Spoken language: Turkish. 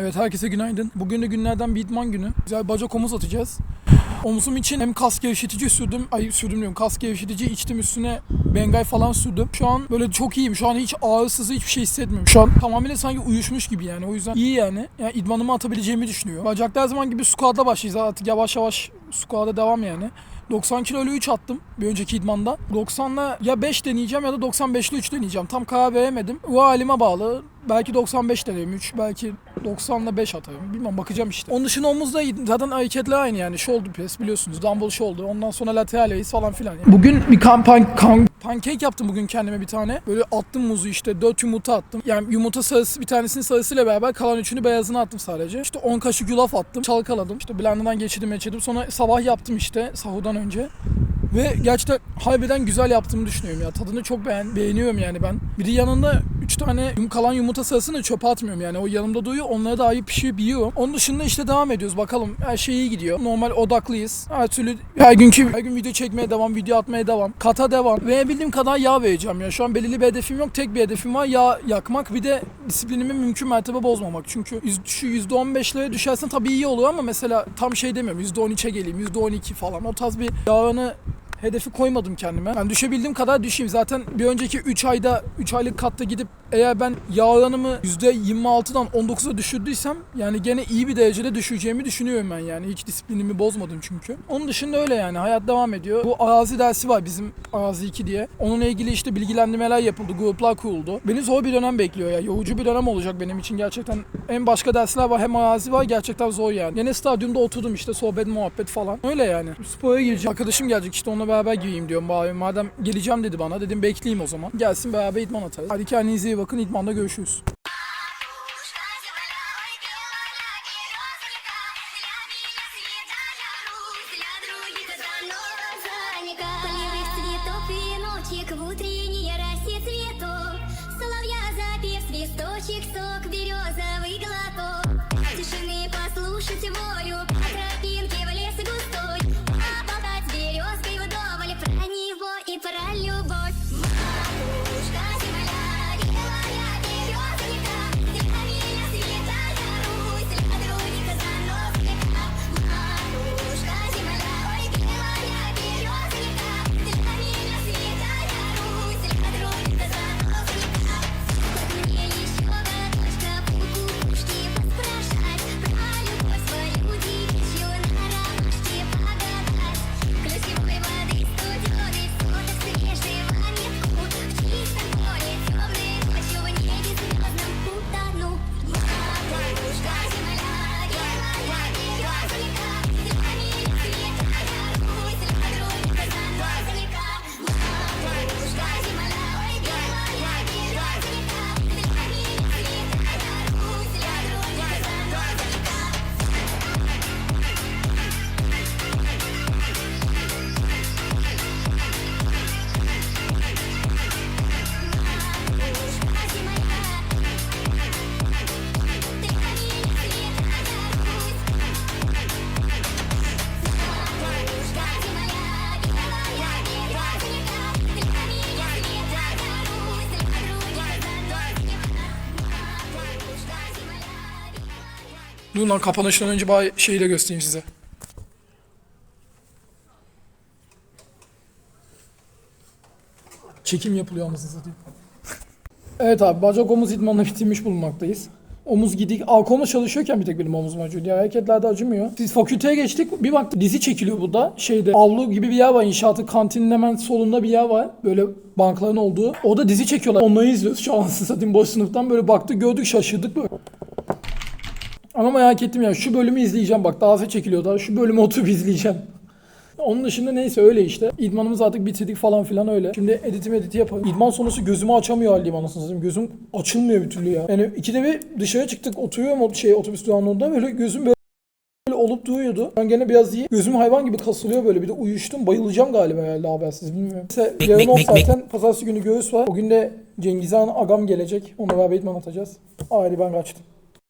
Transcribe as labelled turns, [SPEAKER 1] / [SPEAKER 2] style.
[SPEAKER 1] Evet herkese günaydın. Bugün de günlerden bir idman günü. Güzel bacak omuz atacağız. Omuzum için hem kas gevşetici sürdüm, ay sürdüm diyorum, kas gevşetici içtim üstüne bengay falan sürdüm. Şu an böyle çok iyiyim. Şu an hiç ağrısız hiçbir şey hissetmiyorum. Şu an tamamıyla sanki uyuşmuş gibi yani. O yüzden iyi yani. Yani idmanımı atabileceğimi düşünüyorum. Bacakta her zaman gibi squat'la başlayacağız. Artık yavaş yavaş squat'a devam yani. 90 kilolu 3 attım bir önceki idmanda. 90'la ya 5 deneyeceğim ya da 95'li 3 deneyeceğim. Tam karar veremedim. O halime bağlı. Belki 95 denerim 3, belki 90'la 5 atarım. Bilmem bakacağım işte. Onun dışında omuzda zaten hareketler aynı yani. Shoulder press biliyorsunuz. Dumbbell shoulder. Ondan sonra lateral raise falan filan. Yani. Bugün bir kampan kan pancake yaptım bugün kendime bir tane. Böyle attım muzu işte 4 yumurta attım. Yani yumurta sarısı bir tanesinin sarısıyla beraber kalan üçünü beyazını attım sadece. İşte 10 kaşık yulaf attım. Çalkaladım. İşte blenderdan geçirdim geçirdim. Sonra sabah yaptım işte sahurdan önce. Ve gerçekten harbiden güzel yaptığımı düşünüyorum ya. Tadını çok beğen beğeniyorum yani ben. Bir de yanında 3 tane kalan yumurta sarısını çöpe atmıyorum yani. O yanımda duruyor. Onları da ayıp pişirip yiyorum. Onun dışında işte devam ediyoruz. Bakalım her şey iyi gidiyor. Normal odaklıyız. Her türlü her günkü her gün video çekmeye devam, video atmaya devam. Kata devam. Ve bildiğim kadar yağ vereceğim ya. Şu an belirli bir hedefim yok. Tek bir hedefim var. Yağ yakmak. Bir de disiplinimi mümkün mertebe bozmamak. Çünkü şu %15'lere düşersen tabii iyi olur ama mesela tam şey demiyorum. %13'e geleyim, %12 falan. O tarz bir yağını hedefi koymadım kendime. Yani düşebildiğim kadar düşeyim. Zaten bir önceki 3 ayda 3 aylık katta gidip eğer ben yağ oranımı %26'dan 19'a düşürdüysem yani gene iyi bir derecede düşeceğimi düşünüyorum ben yani. Hiç disiplinimi bozmadım çünkü. Onun dışında öyle yani. Hayat devam ediyor. Bu arazi dersi var bizim arazi 2 diye. Onunla ilgili işte bilgilendirmeler yapıldı. Gruplar kuruldu. Beni zor bir dönem bekliyor ya. Yorucu bir dönem olacak benim için gerçekten. Hem başka dersler var hem arazi var. Gerçekten zor yani. Yine stadyumda oturdum işte sohbet muhabbet falan. Öyle yani. Spora gireceğim. Arkadaşım gelecek işte onunla beraber gireyim diyorum. Bari madem geleceğim dedi bana. Dedim bekleyeyim o zaman. Gelsin beraber idman atarız. Hadi kendinize iyi iyi bakın. İdmanda görüşürüz.
[SPEAKER 2] Про него
[SPEAKER 1] Dur lan kapanıştan önce bari şeyi de göstereyim size. Çekim yapılıyor anasını satayım. Evet abi bacak omuz idmanını bitirmiş bulunmaktayız. Omuz gidik. Arka omuz çalışıyorken bir tek benim omuzum acıyor. Diğer hareketlerde acımıyor. Biz fakülteye geçtik. Bir baktık dizi çekiliyor burada. Şeyde avlu gibi bir yer var inşaatı. Kantinin hemen solunda bir yer var. Böyle bankların olduğu. Orada dizi çekiyorlar. Onları izliyoruz şu an anasını satayım boş sınıftan. Böyle baktık gördük şaşırdık böyle. Ama merak ettim ya şu bölümü izleyeceğim bak daha çekiliyor daha şu bölümü oturup izleyeceğim. Onun dışında neyse öyle işte. İdmanımızı artık bitirdik falan filan öyle. Şimdi editi editi yapalım. İdman sonrası gözümü açamıyor halde anasını satayım. Gözüm açılmıyor bir türlü ya. Yani ikide bir dışarı çıktık oturuyorum şey otobüs durağında böyle gözüm böyle böyle olup duruyordu. Ben gene biraz iyi. Gözüm hayvan gibi kasılıyor böyle. Bir de uyuştum. Bayılacağım galiba herhalde habersiz bilmiyorum. Mesela yarın off zaten pazartesi günü göğüs var. O gün de Cengizhan Agam gelecek. Onunla beraber idman atacağız. Ayrı ben kaçtım.